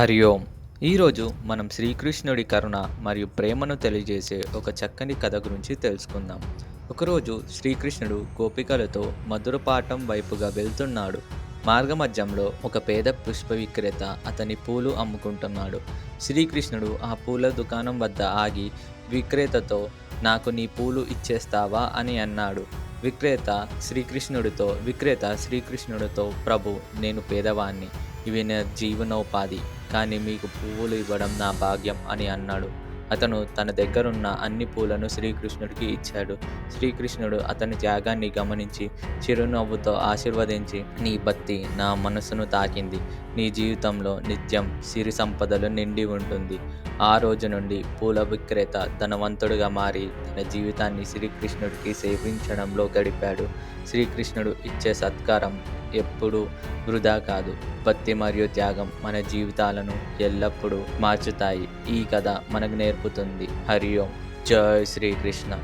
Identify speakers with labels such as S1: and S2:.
S1: హరి ఓం. ఈరోజు మనం శ్రీకృష్ణుడి కరుణ మరియు ప్రేమను తెలియజేసే ఒక చక్కని కథ గురించి తెలుసుకుందాం. ఒకరోజు శ్రీకృష్ణుడు గోపికలతో మధురపాఠం వైపుగా వెళ్తున్నాడు. మార్గమధ్యంలో ఒక పేద పుష్ప విక్రేత అతని పూలు అమ్ముకుంటున్నాడు. శ్రీకృష్ణుడు ఆ పూల దుకాణం వద్ద ఆగి విక్రేతతో నాకు నీ పూలు ఇచ్చేస్తావా? అని అన్నాడు. విక్రేత శ్రీకృష్ణుడితో విక్రేత శ్రీకృష్ణుడితో ప్రభు నేను పేదవాణ్ణి. ఇవి నా జీవనోపాధి. కానీ మీకు పువ్వులు ఇవ్వడం నా భాగ్యం అని అన్నాడు. అతను తన దగ్గరున్న అన్ని పూలను శ్రీకృష్ణుడికి ఇచ్చాడు. శ్రీకృష్ణుడు అతని త్యాగాన్ని గమనించి చిరునవ్వుతో ఆశీర్వదించి నీ భక్తి నా మనసును తాకింది. నీ జీవితంలో నిత్యం సిరి సంపదలు నిండి ఉంటుంది. ఆ రోజు నుండి పూల విక్రేత ధనవంతుడుగా మారి తన జీవితాన్ని శ్రీకృష్ణుడికి సేవించడంలో గడిపాడు. శ్రీకృష్ణుడు ఇచ్చే సత్కారం ఎప్పుడూ వృధా కాదు. భక్తి మరియు త్యాగం మన జీవితాలను ఎల్లప్పుడూ మార్చుతాయి. ఈ కథ మనకు నేర్పుతుంది. హరి ఓం. జై శ్రీకృష్ణ.